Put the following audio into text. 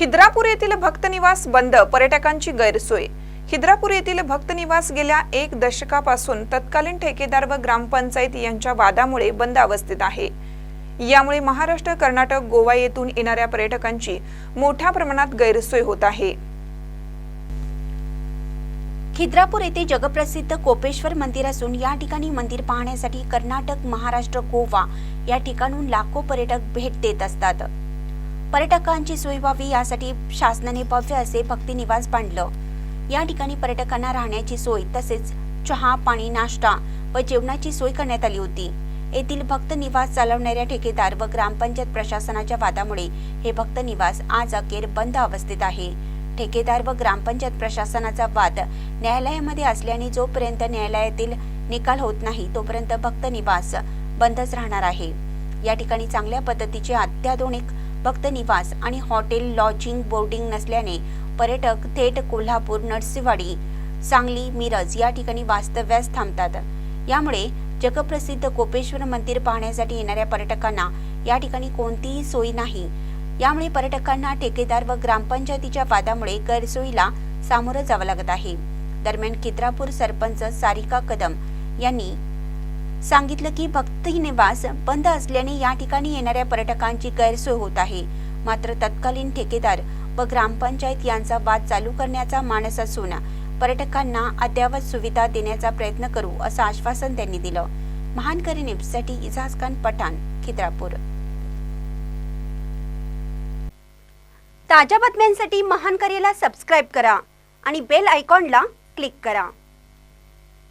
खिद्रापूर येथील भक्तनिवास बंद पर्यटकांची गैरसोय. खिद्रापूर येथील भक्तनिवास गेल्या एक दशकापासून तत्कालीन ठेकेदार व ग्रामपंचायत यांच्या वादामुळे बंद अवस्थेत आहे. यामुळे महाराष्ट्र कर्नाटक गोवा येथून येणाऱ्या पर्यटकांची मोठ्या प्रमाणात गैरसोय होत आहे. खिद्रापूर येथे जगप्रसिद्ध कोपेश्वर मंदिर असून या ठिकाणी मंदिर पाहण्यासाठी कर्नाटक महाराष्ट्र गोवा या ठिकाणून लाखो पर्यटक भेट देत असतात. पर्यटकांची सोय व्हावी यासाठी शासनाने भव्य असे भक्तिनिवास बांधलं. या ठिकाणी पर्यटकांना राहण्याची सोय तसेच चहा पाणी नाश्ता व जेवणाची सोय करण्यात आली होती. येथील भक्त निवास चालवणाऱ्या ठेकेदार व ग्रामपंचायत प्रशासनाच्या वादामुळे हे भक्त निवास आज अखेर बंद अवस्थेत आहे. ठेकेदार व ग्रामपंचायत प्रशासनाचा वाद न्यायालयामध्ये असल्याने जोपर्यंत न्यायालयातील निकाल होत नाही तोपर्यंत भक्त निवास बंदच राहणार आहे. या ठिकाणी चांगल्या पद्धतीचे अत्याधुनिक भक्त निवास आणि हॉटेल लॉजिंग बोर्डिंग नसल्याने पर्यटक थेट कोल्हापूर नरसिंहवाडी सांगली मिरज या ठिकाणी वास्तव्यास थांबतात. यामुळे जगप्रसिद्ध कोपेश्वर मंदिर पाहण्यासाठी येणाऱ्या पर्यटकांना या ठिकाणी कोणतीही सोय नाही. यामुळे पर्यटकांना ठेकेदार व ग्रामपंचायतीच्या वादामुळे गैरसोयीला सामोरं जावं लागत आहे. दरम्यान खिद्रापूर सरपंच सारिका कदम यांनी सांगितलं की भक्ती निवास बंद असल्याने या ठिकाणी येणाऱ्या पर्यटकांची गैरसोय होत आहे. मात्र तत्कालीन ठेकेदार व ग्रामपंचायत यांचा वाद चालू करण्याचा मानस असून पर्यटकांना अद्ययावत सुविधा देण्याचा प्रयत्न करू असं आश्वासन त्यांनी दिलं. महानकरी न्यूजसाठी इजाज खान पठाण खिद्रापूर. ताज्या बातम्यांसाठी महानकरीला सबस्क्राईब करा आणि बेल आयकॉनला क्लिक करा.